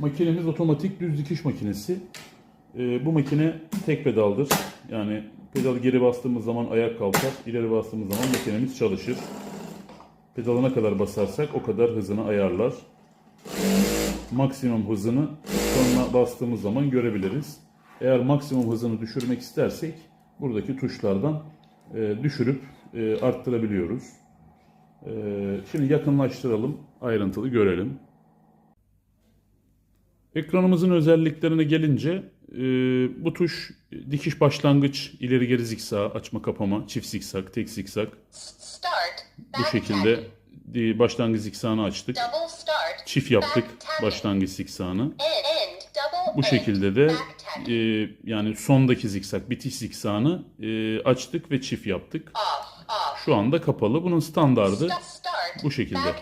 Makinemiz otomatik düz dikiş makinesi. Ee, bu makine tek pedaldır. Yani pedalı geri bastığımız zaman ayak kalkar, ileri bastığımız zaman makinemiz çalışır. Pedalı ne kadar basarsak o kadar hızını ayarlar. Maksimum hızını sonra bastığımız zaman görebiliriz. Eğer maksimum hızını düşürmek istersek buradaki tuşlardan e, düşürüp e, arttırabiliyoruz. E, şimdi yakınlaştıralım, ayrıntılı görelim. Ekranımızın özelliklerine gelince e, bu tuş dikiş başlangıç, ileri geri zikzak, açma kapama, çift zikzak, tek zikzak. Start. Bu şekilde e, başlangıç zikzağını açtık. Start. Çift yaptık başlangıç. Double Bu şekilde de e, yani sondaki zikzak, bitiş zikzağını e, açtık ve çift yaptık. Şu anda kapalı. Bunun standardı bu şekilde.